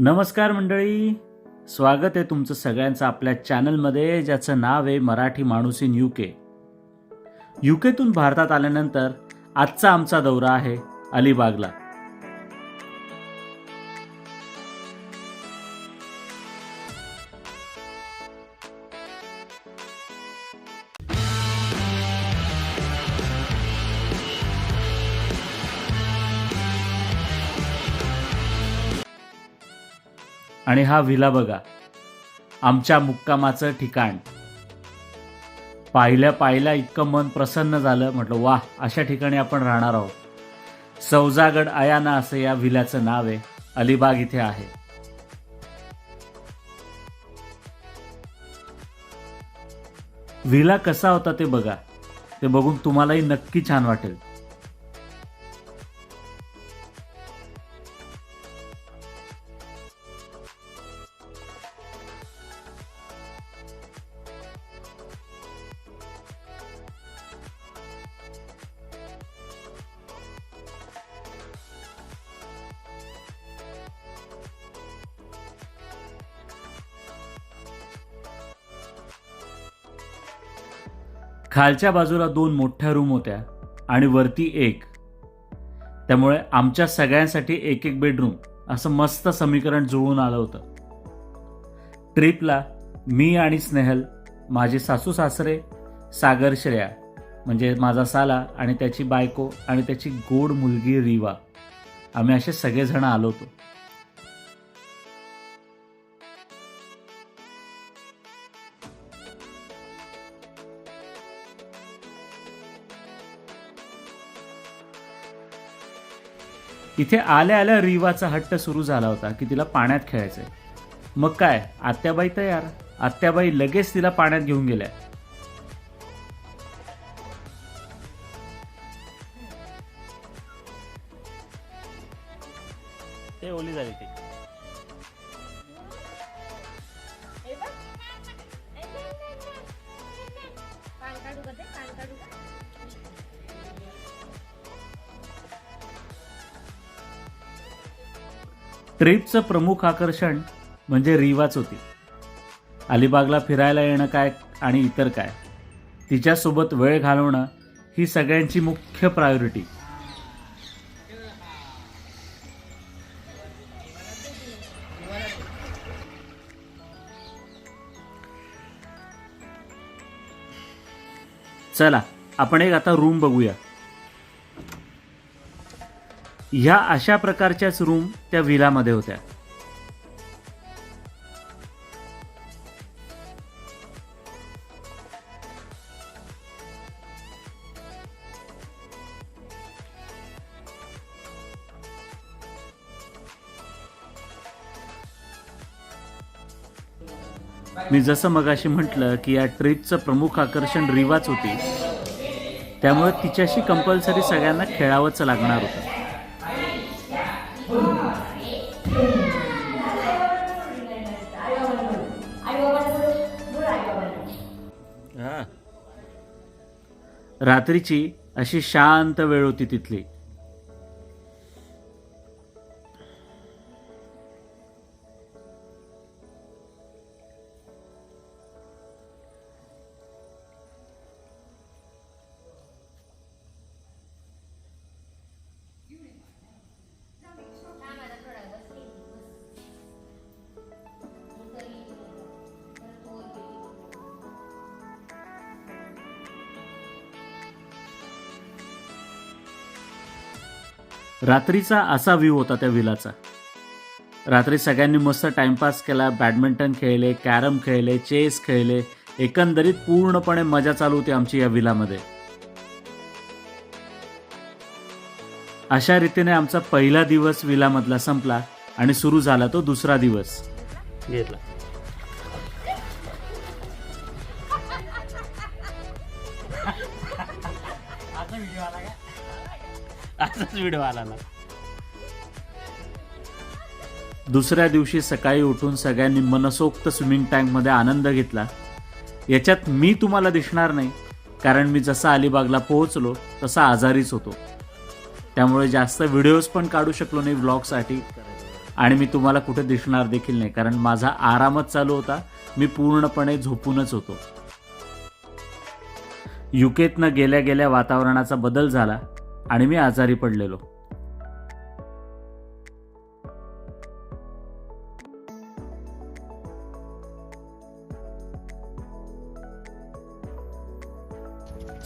नमस्कार मंडळी. स्वागत आहे तुमचं सगळ्यांचं आपल्या चॅनलमध्ये ज्याचं नाव आहे मराठी माणूस इन यू के युकेतून भारतात आल्यानंतर आजचा आमचा दौरा आहे अलिबागला. आणि हा विला बघा. आमच्या मुक्कामाचं ठिकाण. पाहिल्या पाहिल्या इतकं मन प्रसन्न झालं म्हटलं वाह अशा ठिकाणी आपण राहणार आहोत. सौजागड अयाना असं या विल्याचं नाव आहे. अलिबाग इथे आहे. विला कसा होता ते बघा. ते बघून तुम्हालाही नक्की छान वाटेल. खालच्या बाजूला दोन मोठ्या रूम होत्या आणि वरती एक. त्यामुळे आमच्या सगळ्यांसाठी एक एक बेडरूम असं मस्त समीकरण जुळून आलं होतं. ट्रिपला मी आणि स्नेहल माझे सासू सासरे सागर श्रेया म्हणजे माझा साला आणि त्याची बायको आणि त्याची गोड मुलगी रिवा. आम्ही असे सगळेजण आलो होतो. इथे आल्या आल्या रिवाचा हट्ट सुरू झाला होता की तिला पाण्यात खेळायचंय. मग काय? आत्याबाई तयार. आत्याबाई लगेच तिला पाण्यात घेऊन गेल्या. ट्रिपचं प्रमुख आकर्षण म्हणजे रिवाच होती. अलिबागला फिरायला येणं काय आणि इतर काय? तिच्यासोबत वेळ घालवणं ही सगळ्यांची मुख्य प्रायोरिटी. चला आपण एक आता रूम बघूया. ह्या अशा प्रकारच्याच रूम त्या विलामध्ये होत्या. मी जसं मगाशी म्हटलं की या ट्रिपचं प्रमुख आकर्षण रिवाच होती त्यामुळे तिच्याशी कंपल्सरी सगळ्यांना खेळावंच लागणार होतं. रात्रीची अशी शांत वेळ होती तिथली. रात्रीचा असा व्ह्यू होता त्या विलाचा रात्री सगळ्यांनी मस्त टाइमपास केला बॅडमिंटन खेळले कॅरम खेळले चेस खेळले एकंदरीत पूर्णपणे मजा चालू होती आमची या विलामध्ये अशा रीतीने आमचा पहिला दिवस विलामधला संपला आणि सुरू झाला तो दुसरा दिवस. घेतला. असाच व्हिडिओ आला ना. दुसऱ्या दिवशी सकाळी उठून सगळ्यांनी मनसोक्त स्विमिंग टँकमध्ये आनंद घेतला. याच्यात मी तुम्हाला दिसणार नाही कारण मी जसा अलिबागला पोहोचलो तसा आजारीच होतो. त्यामुळे जास्त व्हिडिओज पण काढू शकलो नाही व्लॉगसाठी आणि मी तुम्हाला कुठे दिसणार देखील नाही कारण माझा आरामच चालू होता. मी पूर्णपणे झोपूनच होतो. युकेतनं गेल्या गेल्या वातावरणाचा बदल झाला. आणि मी आजारी पडलेलो.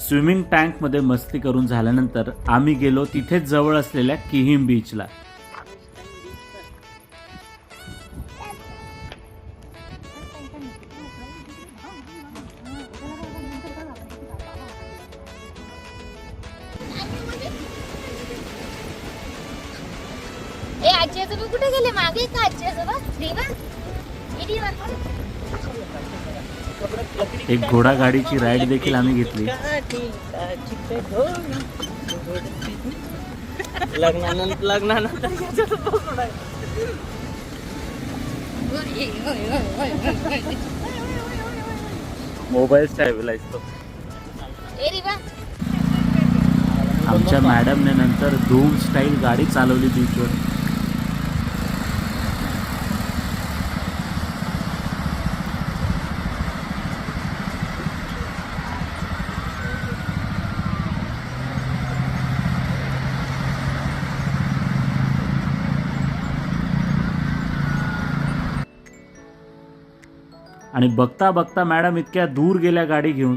स्विमिंग टँकमध्ये मस्ती करून झाल्यानंतर आम्ही गेलो तिथेच जवळ असलेल्या किहिम बीचला. आजी आजोबा कुठे गेले? मागे का आजी आजोबा एक घोडा गाडीची राईड देखील आम्ही घेतली. लग्नानंतर लग्नानंतर याच्यात बघून आहे. मोबाईल स्टॅबिलाइज तो ए रिवा आमच्या मॅडमने नंतर धूम स्टाईल गाडी चालवली बीचवर आणि बघता बघता मॅडम इतक्या दूर गेल्या गाडी घेऊन.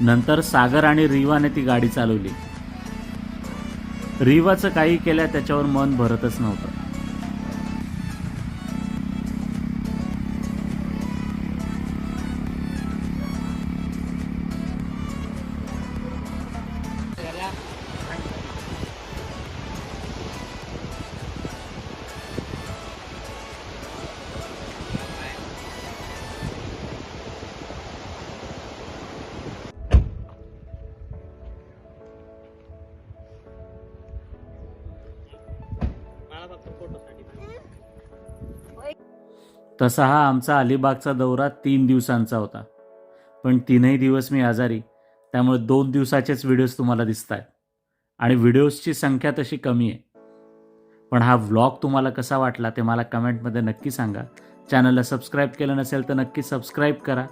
नंतर सागर आणि रिवाने ती गाडी चालवली. रिवाचं काही केल्या त्याच्यावर मन भरतच नव्हतं. तसा हा आमचा अलिबागचा दौरा तीन दिवसांचा होता. पण तीनही दिवस मी आजारी त्यामुळे दोन दिवसाचेच व्हिडिओज तुम्हाला दिसत आहेत आणि व्हिडिओजची संख्या तशी कमी आहे. पण हा व्लॉग तुम्हाला कसा वाटला ते मला कमेंटमध्ये नक्की सांगा. चॅनलला सबस्क्राईब केलं नसेल तर नक्की सबस्क्राईब करा.